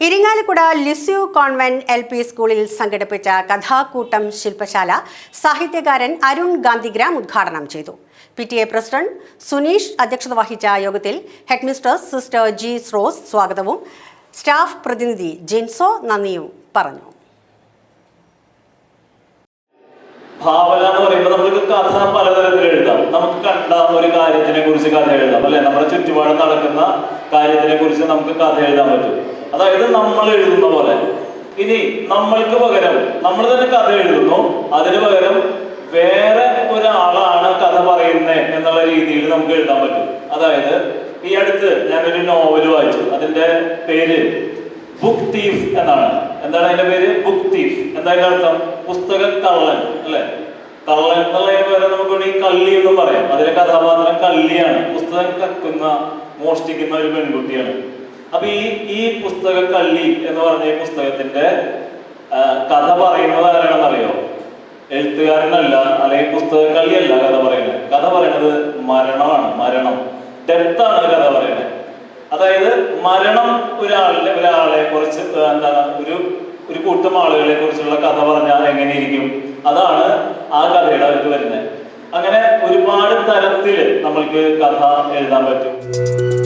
Irinjalakuda Lisieux convent L P സ്കൂളിൽ സംഘടിപ്പിച്ച കഥാകൂട്ടം ശില്പശാല സാഹിത്യകാരൻ അരുൺ ഗാന്ധിഗ്രാം ഉദ്ഘാടനം ചെയ്തു. P T A president Suneesh അധ്യക്ഷത വഹിച്ച യോഗത്തിൽ ഹെഡ്മിസ്റ്റേഴ്സ് സിസ്റ്റർ ജി സ്രോസ് സ്വാഗതവും സ്റ്റാഫ് പ്രതിനിധി ജിൻസോ നന്ദിയും പറഞ്ഞു. ഭാവന എന്ന് പറയുമ്പോൾ നമുക്ക് കഥ പലതരത്തിൽ എഴുതാം. നമുക്ക് ഒരു കാര്യത്തിനെ കുറിച്ച് കഥ എഴുതാം. അല്ലെ? നമ്മുടെ ചുറ്റുപാട് നടക്കുന്ന കാര്യത്തിനെ കുറിച്ച് നമുക്ക് കഥ എഴുതാൻ പറ്റും. അതായത് നമ്മൾ എഴുതുന്ന പോലെ. ഇനി നമ്മൾക്ക് പകരം നമ്മൾ തന്നെ കഥ എഴുതുന്നു. അതിന് പകരം വേറെ ഒരാളാണ് കഥ പറയുന്നത് എന്നുള്ള രീതിയിൽ നമുക്ക് എഴുതാൻ പറ്റും. അതായത് ഈ അടുത്ത് ഞാനൊരു നോവൽ വായിച്ചു. അതിന്റെ പേര് ബുക്ക് തീഫ് എന്നാണ്. എന്താണ് അതിന്റെ പേര്? ബുക്ക് തീഫ് എന്താ അതിന്റെ അർത്ഥം? പുസ്തക കള്ളൻ അല്ലെ? കള്ളൻ എന്നുള്ളതിന് പകരം നമുക്ക് വേണമെങ്കിൽ കള്ളി എന്ന് പറയാം. അതിലെ കഥാപാത്രം കള്ളിയാണ്. പുസ്തകം കക്കുന്ന മോഷ്ടിക്കുന്ന ഒരു പെൺകുട്ടിയാണ്. അപ്പൊ ഈ ഈ പുസ്തക കള്ളി എന്ന് പറഞ്ഞ ഈ പുസ്തകത്തിന്റെ കഥ പറയുന്നത് ആരാണെന്നറിയോ? എഴുത്തുകാരനല്ല അല്ലെങ്കിൽ പുസ്തക കള്ളിയല്ല കഥ പറയുന്നത്. കഥ പറയുന്നത് മരണമാണ് മരണം. ഡെത്താണ് കഥ പറയുന്നത്. അതായത് മരണം ഒരാളിലെ ഒരാളെ കുറിച്ച് എന്താണ് ഒരു ഒരു കൂട്ടം ആളുകളെ കുറിച്ചുള്ള കഥ പറഞ്ഞാൽ എങ്ങനെയിരിക്കും? അതാണ് ആ കഥയുടെ അവർക്ക് വരുന്നത്. അങ്ങനെ ഒരുപാട് തരത്തിൽ നമ്മൾക്ക് കഥ എഴുതാൻ പറ്റും.